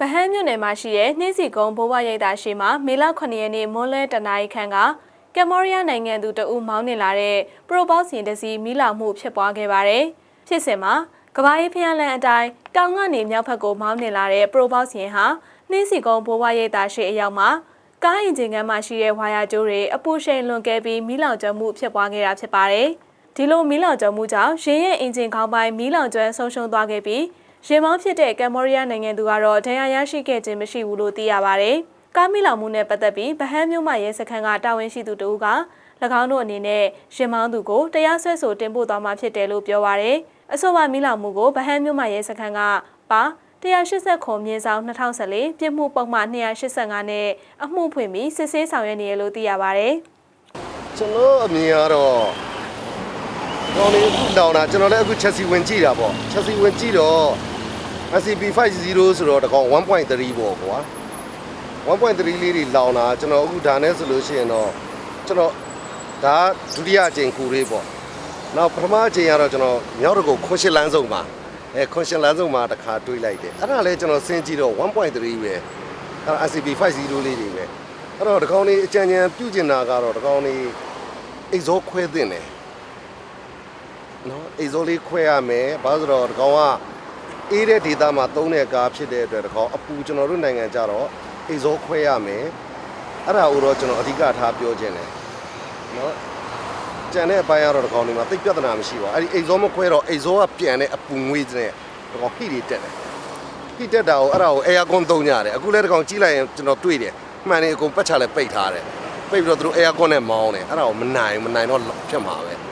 ဗဟန်းမြို့နယ်မှာရှိတဲ့နှင်းစီကုန်းဘိုးဘွားရိပ်သာရှိမှာမေလ9ရက်နေ့မွန်းလဲတနာရီခန့်ကကမ်ဘောဒီးယားနိုင်ငံသူတဦးမောင်းနေလာတဲ့ပရိုပေါက်စင်တစ်စီးမိလောင်မှုဖြစ်ပွားခဲ့ပါတယ်။ဖြစ်စဉ်မှာကဘာရေးဖျားလန်အတိုင်းတောင်ကနေမြောက်ဘက်ကိုမောင်းနေလာတဲ့ပရိုပေါက်စင်ဟာနှင်းစီကုန်းဘိုးဘွားရိပ်သာရှိအရောက်မှာကားအင်ဂျင်ကန်မှာရှိတဲ့ဝါယာကြိုးတွေအပူရှိန်လွန်ကဲပြီးမိလောင်ကျွမ်းမှုဖြစ်ပွားခဲ့တာဖြစ်ပါတယ်။ဒီလိုမီးလောင်ကျွမ်းမှုကြောင့်ရင်းရဲ့အင်ဂျင်ခေါင်းပိုင်းမီးလောင်ကျွမ်းဆုံးရှုံးသွားခဲ့ပြီး ရင်မောင်းဖြစ်တဲ့ကမ်ဘောဒီးယားနိုင်ငံသူကတော့ဒဏ်ရာရရှိခဲ့ခြင်းမရှိဘူးလို့သိရပါတယ်။ကားမီးလောင်မှုနဲ့ပတ်သက်ပြီးဗဟန်းမြို့မှရဲစခန်းကတာဝန်ရှိသူတဦးက၎င်းတို့အနေနဲ့ရင်မောင်းသူကိုတရားစွဲဆိုတင်ပို့သွားမှာဖြစ်တယ်လို့ပြောပါရယ်။အဆိုပါမီးလောင်မှုကိုဗဟန်းမြို့မှရဲစခန်းကပါ180ခုမြေဆောင်2014ပြစ်မှုပုံမှန်285နဲ့အမှုဖွင့်ပြီးစစ်ဆေးဆောင်ရွက်နေရလို့သိရပါတယ်။ကျွန်တော်အမြင်ကတော့ကောင်းလေးအခုတောင်းတာကျွန်တော်လည်းအခုချက်စီဝင်ကြည့်တာပေါ့ချက်စီဝင်ကြည့်တော့ SCP-50 ဆိုတော့တကောင်1.3ပေါ့ကွာ1.3လေးတွေလောင်တာကျွန်တော်အခုဒါနဲ့ဆိုလို့ရှိရင်တော့ကျွန်တော်ဒါဒုတိယအကြိမ်ခုလေးပေါ့နောက်ပထမအကြိမ်ကတော့ကျွန်တော်မြောက်တကုတ်ခွန်ရှင်လန်းဆုံးမှာအဲခွန်ရှင်လန်းဆုံးမှာတစ်ခါတွေးလိုက်တယ်အဲ့ဒါလည်းကျွန်တော်စဉ်းကြည့်တော့1.3ပဲအဲ့ဒါ SCP-50 လေးတွေပဲအဲ့တော့တကောင်လေးအကြံဉာဏ်ပြုကျင်တာကတော့တကောင်လေးအိတ်ဇောခွဲတင်တယ်နော်အိတ်ဇောလေးခွဲရမယ်ဘာလို့ဆိုတော့ဒီကောင်က အေးတဲ့ဒေသမှာသုံးတဲ့ကားဖြစ်တဲ့အတွက်ဒီကောင်အပူကျွန်တော်တို့နိုင်ငံကြတော့အိတ်ဇောခွဲရမယ်အဲ့ဒါကိုတော့ကျွန်တော်အဓိကထားပြောခြင်းတယ်နော်ကျန်တဲ့အပိုင်းကတော့ဒီကောင်ဒီမှာသိပ်ပြဿနာမရှိပါဘူးအဲ့ဒီအိတ်ဇောမခွဲတော့အိတ်ဇောကပြန်တဲ့အပူငွေးတဲ့ဒီကောင်ဟိတွေတက်တယ်ဟိတက်တာကိုအဲ့ဒါကို air con သုံးကြတယ်အခုလည်းဒီကောင်ကြီးလိုက်ရင်ကျွန်တော်တွေ့တယ်မှန်တယ်အကုန်ပတ်ချလဲပိတ်ထားတယ်ပိတ်ပြီးတော့သူတို့ air con နဲ့မောင်းတယ်အဲ့ဒါကိုမနိုင်ဘူးမနိုင်တော့ဖြစ်မှာပဲ